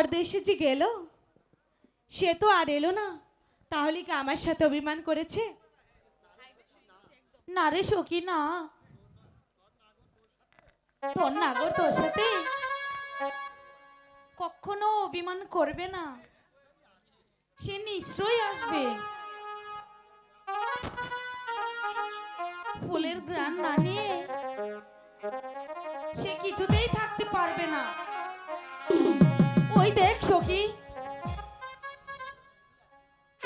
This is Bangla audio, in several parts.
পরদেশে যে গেল, সে তো আর এলো না। তাহলে কি আমার সাথে অভিমান করেছে? না রে সখী, না। তোর নাগর তোর সাথে কখনো অভিমান করবে না। সে নিশ্চয়ই আসবে। ফুলের গ্রান না নিয়ে সে কিছুতেই থাকতে পারবে না। দেখ, সখি।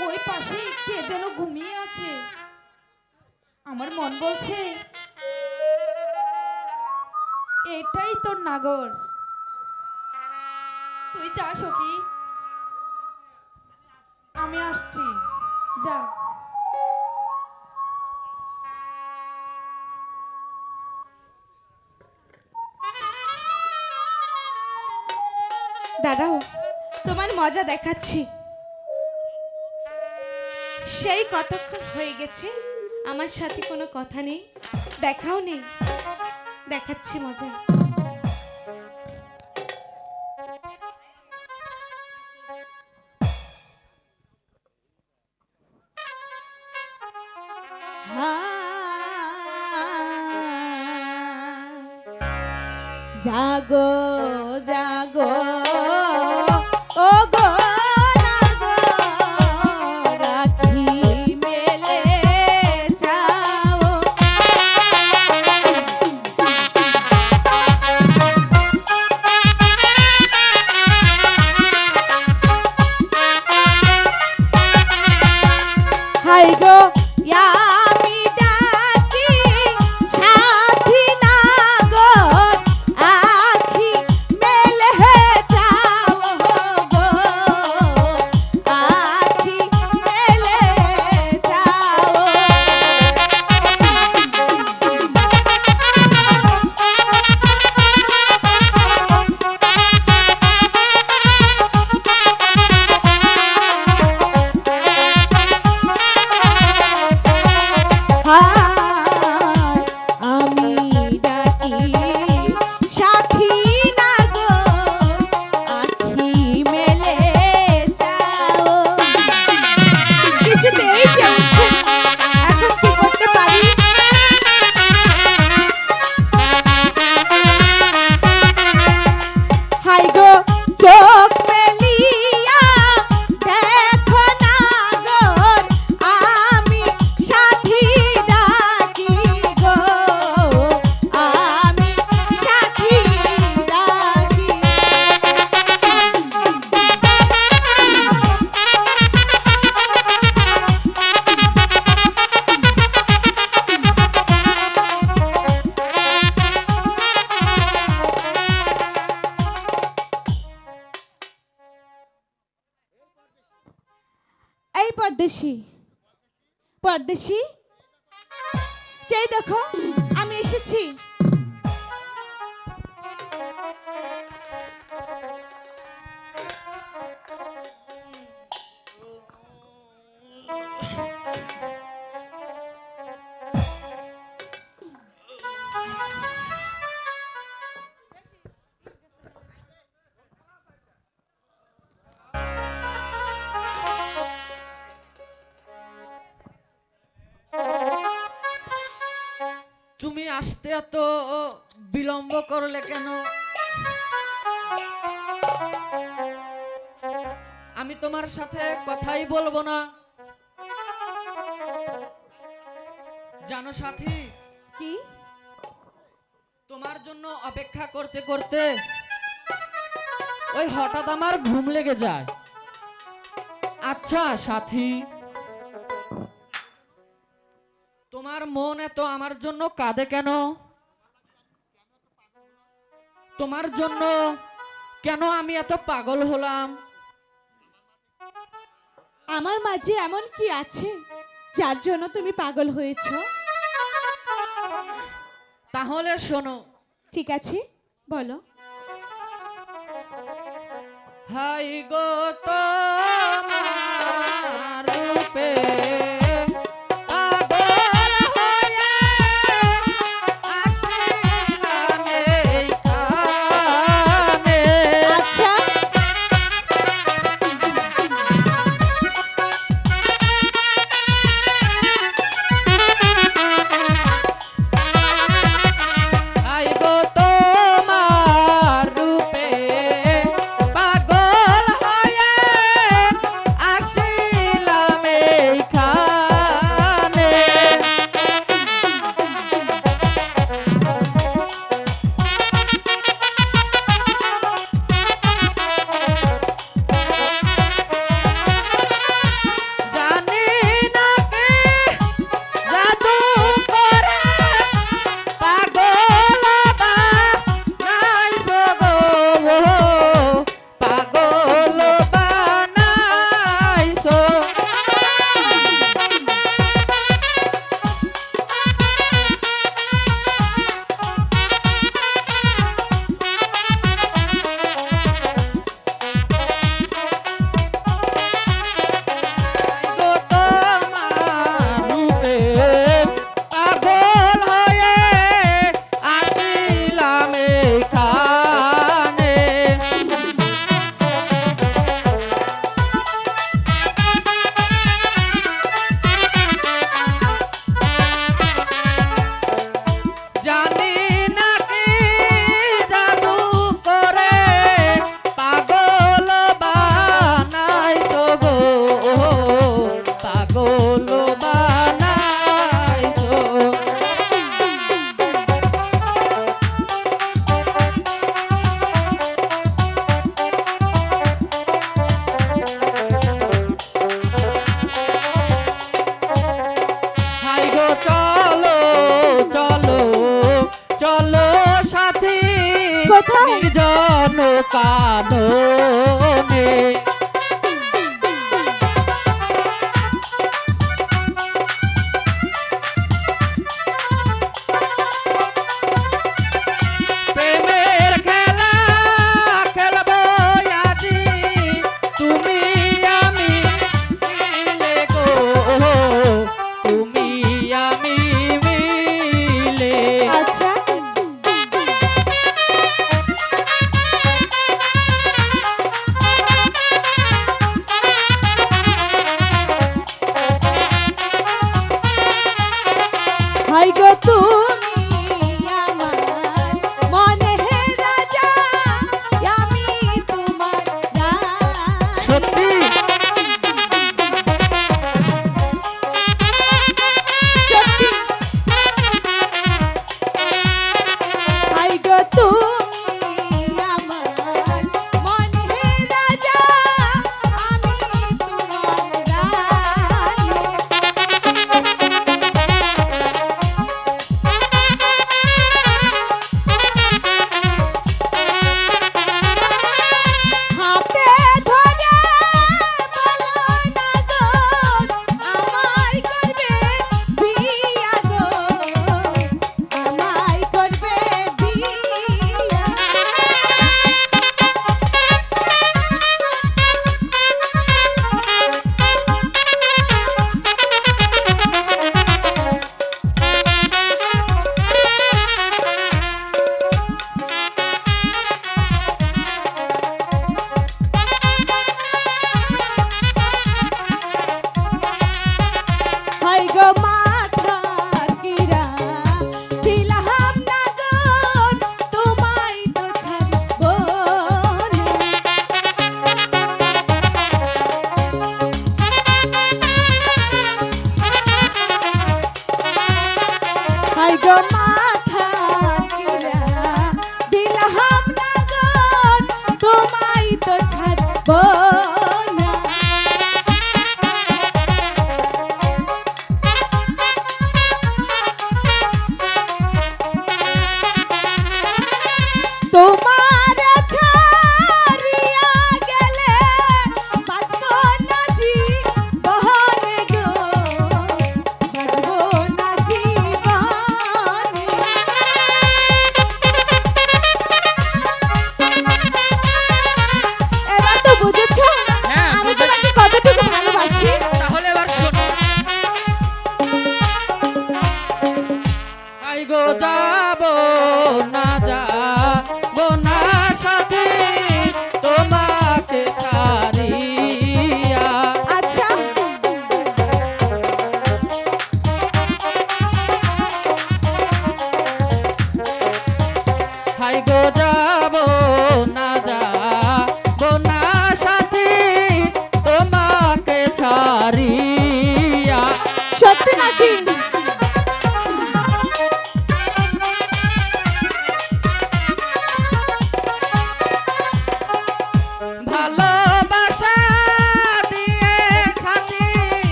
ওই পাশে কে যেন ঘুমিয়ে আছে। আমার মন বলছে, এটাই তোর নাগর। তুই যা, সখি। আমি আসছি। যা। দাঁড়াও, তোমার মজা দেখাচ্ছি। সেই কতক্ষণ হয়ে গেছে, আমার সাথে কোনো কথা নেই? দেখাও নেই, দেখাচ্ছি মজা। জাগো জাগো। আসতে এত বিলম্ব করলে কেন? আমি তোমার সাথে কথাই বলব না। জানো সাথী? কি? তোমার জন্য অপেক্ষা করতে করতে ওই হঠাৎ আমার ঘুম লেগে যায়। আচ্ছা সাথী। মন এত আমার জন্য কাঁদে কেন? তোমার জন্য কেন আমি এত পাগল হলাম? আমার মাঝে এমন কি আছে যার জন্য তুমি পাগল হয়েছো? তাহলে শোনো। ঠিক আছে বলো। হাই গো তোমার রূপে নির্জন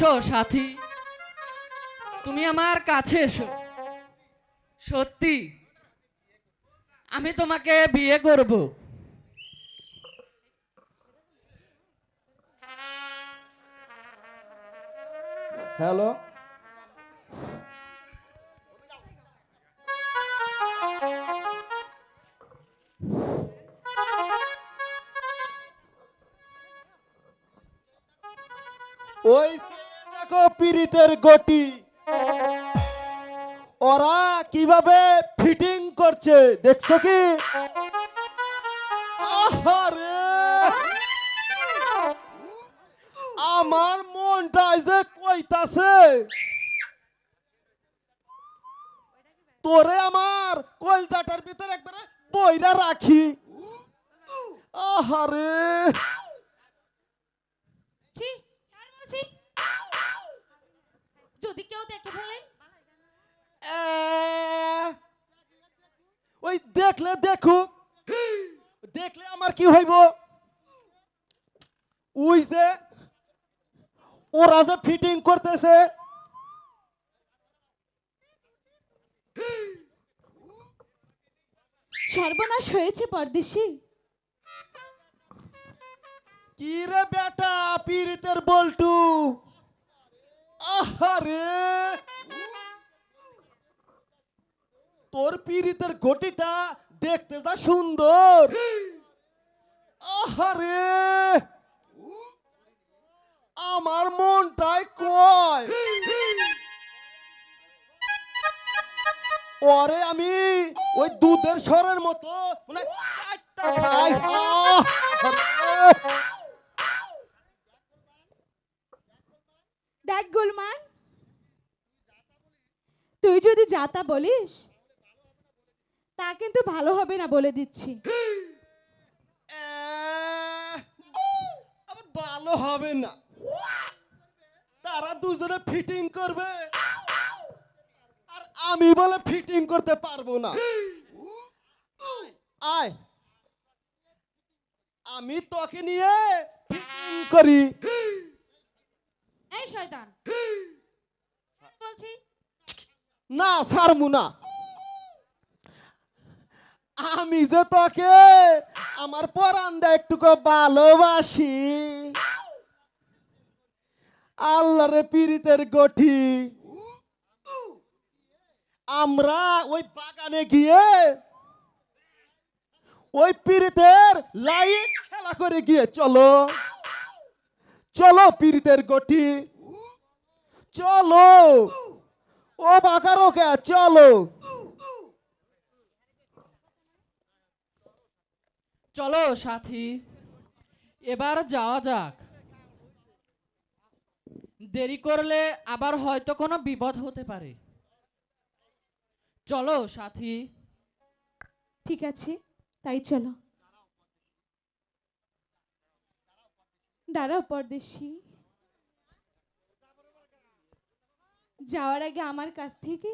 চলো সাথী। তুমি আমার কাছে এসো। সত্যি আমি তোমাকে বিয়ে করব। হ্যালো? ওই দেখো পীড়িতের গটি ওরা কীভাবে ফিটিং করছে, দেখছ কি? আমার মনটা যে কইতাছে। তোরে আমার কলজাটার ভিতরে একবারে বইরা রাখি। আহারে ছি ছাড় বলছি যদি কেউ দেখে ফেলে? ওই দেখলে দেখুক দেখলে আমার কি হইব? ওই যে ওরা যে ফিটিং করতেছে। সর্বনাশ হয়েছে পরদেশি। কি রে বেটা পীড়িতের বল্টু? আহারে! তোর পীড়িতের ঘটিটা দেখতে যা সুন্দর। আহারে! আমার মনটাই কয়। ওরে আমি ওই দুধের সরের মতো মানে খাই আহ! আরে! দেখ গুলমান তুই যদি যাতা বলিস, তা কিন্তু ভালো হবে না বলে দিচ্ছি। ভালো হবে না। তারা দুজনে ফিটিং করবে। আর আমি বলে ফিটিং করতে পারব না। আয়। আমি তোকে নিয়ে ফিটিং করি। এই শয়তান। বলছি, না ছাড়মু না। আমি যে তোকে আমার পরান্দা একটুকু ভালোবাসি, আল্লাহরে পীড়িতের গঠি, আমরা ওই বাগানে গিয়ে, ওই পীড়িতের লাইট খেলা করে গিয়ে, চলো। চলো পীড়িতের গঠি। চলো। ও বাকারো কে চলো। চলো সাথী এবার যাওয়া যাক। দেরি করলে আবার হয়তো কোনো বিপদ হতে পারে। চলো সাথী। ঠিক আছে তাই চলো। দাঁড়াও পরদেশি। যাওয়ার আগে আমার কাছ থেকে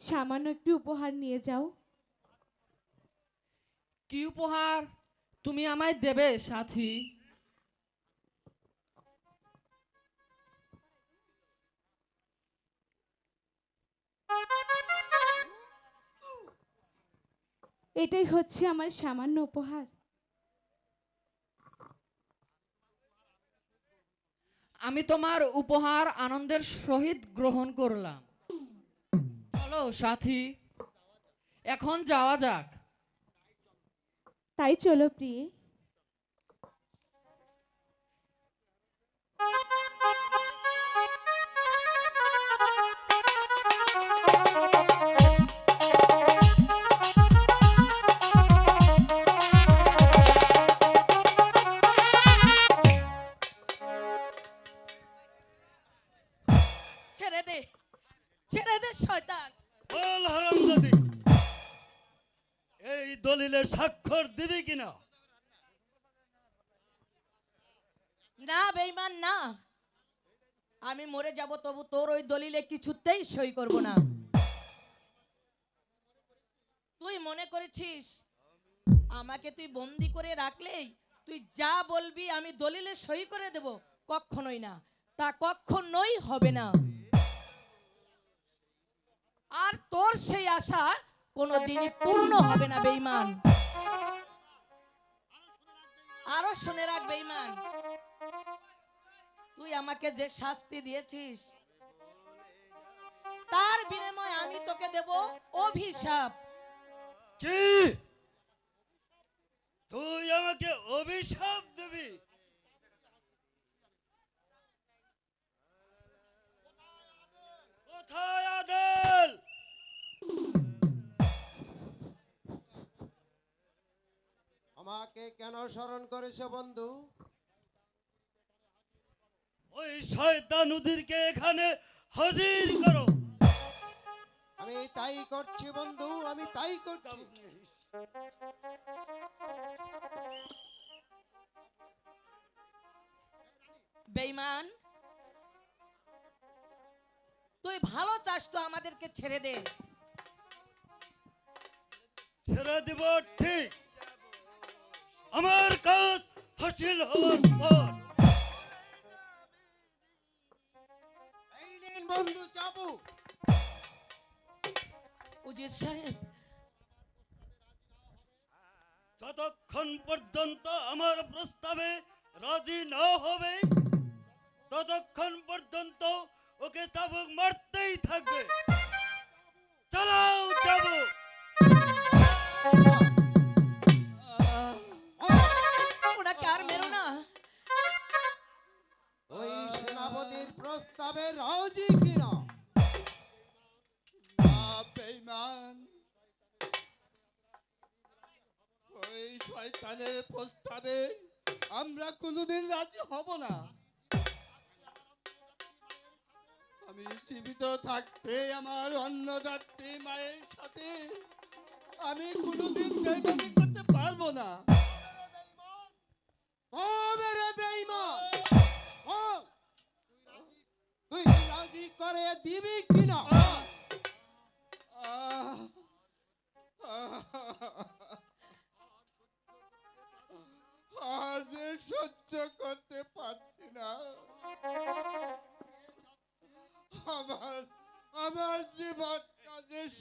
সামান্য একটু উপহার নিয়ে যাও। কি উপহার? তুমি আমায় দেবে সাথী। এটাই হচ্ছে আমার সামান্য উপহার। আমি তোমার উপহার আনন্দের সহিত গ্রহণ করলাম। চলো সাথী, এখন যাওয়া যাক। তাই চলো, প্রিয়ে। না না। আমি মরে যাব, তবু তোর ওই দলিলে কিছুতেই সই করব না। তুই মনে করেছিস, আমাকে তুই বন্দি করে রাখলেই তুই যা বলবি আমি দলিলে সই করে দেব? কখনোই না। তা কখনোই হবে না। আর তোর সেই আশা কোনোদিনই পূর্ণ হবে না, বেঈমান। আরও শুনে রাখ, বেঈমান। তুই আমাকে যে শাস্তি দিয়েছিস তার বিনিময়ে আমি তোকে দেব অভিশাপ। কি? তুই আমাকে অভিশাপ দিবি? কোথায় আদেল? আমাকে কেন স্মরণ করেছে বন্ধু? ওই শয়তান উদিরকে এখানে হাজির করো। আমি তাই করছি বন্ধু আমি তাই করছি। বেঈমান তুই ভালো চাস তো আমাদেরকে ছেড়ে দে। ছেড়ে দিব ঠিক। আমার কাজ হাসিল হওয়ার পর। বন্ধু চাবু উজির সাহেব। যতক্ষণ পর্যন্ত আমার প্রস্তাবে রাজি না হবে ততক্ষণ পর্যন্ত ওকে চাবুক মারতেই থাকবে। চালাও!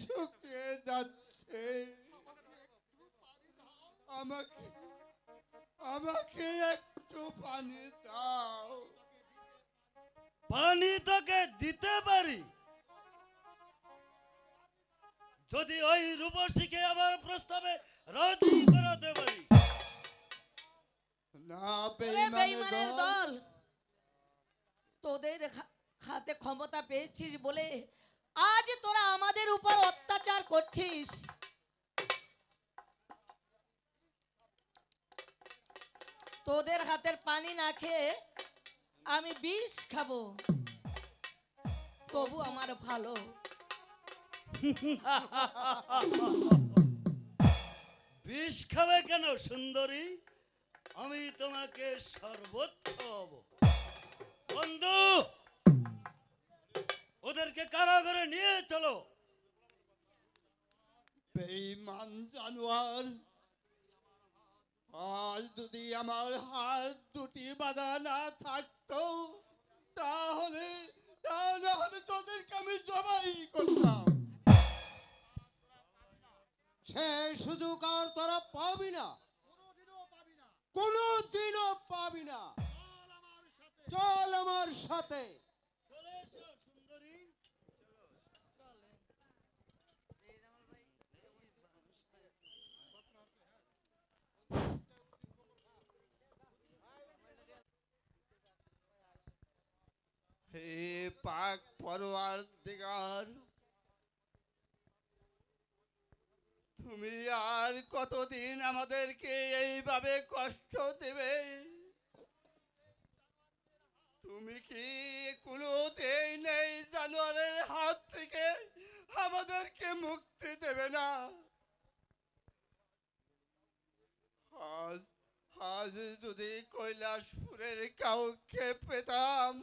শুকিয়ে যাচ্ছে। আমাকে আমাকে একটু পানি দাও। পানি তোকে দিতে পারি। যদি ওই রূপসীকে আমার প্রস্তাবে রাজি করাতে পারি। না বেঈমানের দল। দল তোদের হাতে ক্ষমতা পেয়েছিস বলে আজ তোরা আমাদের উপর করছিস? তোদের হাতের পানি না খেয়ে আমি বিষ খাব। তবু আমার ভালো। বিষ খাবে কেন সুন্দরী? আমি তোমাকে শরবত খাওয়াবো বন্ধু, ওদেরকে কারাগারে নিয়ে চলো। বেঈমান জানোয়ার। আজ যদি আমার হাত দুটি বাঁধা না থাকতো, তাহলে তাহলে তোদেরকে আমি জবাই করতাম। সে সুযোগ আর তোরা পাবি না। কোনো দিনও পাবি না। চল আমার সাথে। হে পাক পরোয়ার দিগার তুমি আর কতদিন আমাদেরকে এইভাবে কষ্ট দেবে? তুমি কি কোনোতেই নেই জানোয়ারের হাত থেকে আমাদেরকে মুক্তি দেবে না? আজ আজ যদি কৈলাসপুরের কাউকে পেতাম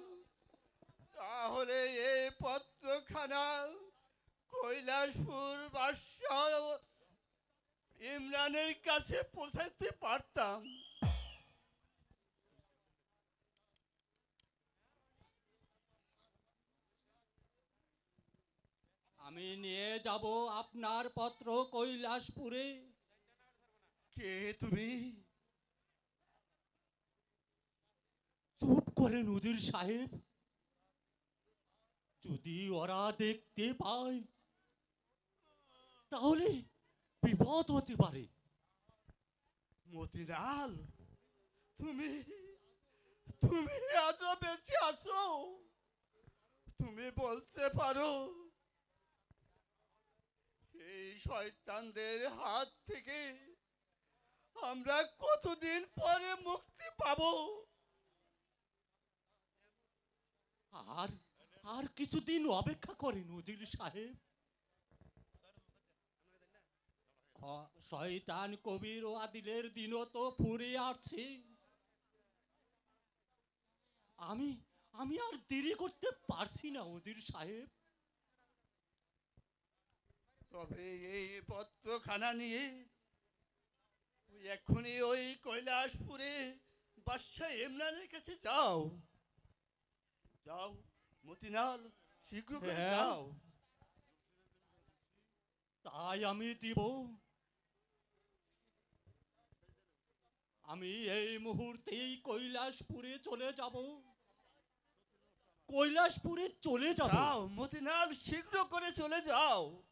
তাহলে এই পত্রখানা কৈলাসপুর ইমরানের কাছে পৌঁছাতে পারতাম। আমি নিয়ে যাব আপনার পত্র কৈলাসপুরে। কে তুমি? চুপ করে উজির সাহেব। যদি ওরা দেখতে পায়, তাহলে বিপদ হতে পারে। মতিলাল, তুমি তুমি আজও বেঁচে আছো। তুমি বলতে পারো, এই শয়তানদের হাত থেকে আমরা কতদিন পরে মুক্তি পাবো? আর আর কিছুদিন অপেক্ষা করে নজির সাহেব। শয়তান কবির ও আদিলের দিনও তো ফুরে আসছে। আমি আমি আর দেরি করতে পারছি না ওজির সাহেব। তবে এই পত্রখানা নিয়ে এক্ষুনি ওই কৈলাসপুরে বাদশাহ ইমরানের কাছে যাও। যাও। মতিলাল শীঘ্র করে হ্যাঁ। যাও। তাই আমি দিব। আমি এই মুহূর্তেই কৈলাসপুরে চলে যাব। কৈলাসপুরে চলে যাও মতিলাল শীঘ্র করে চলে যাও।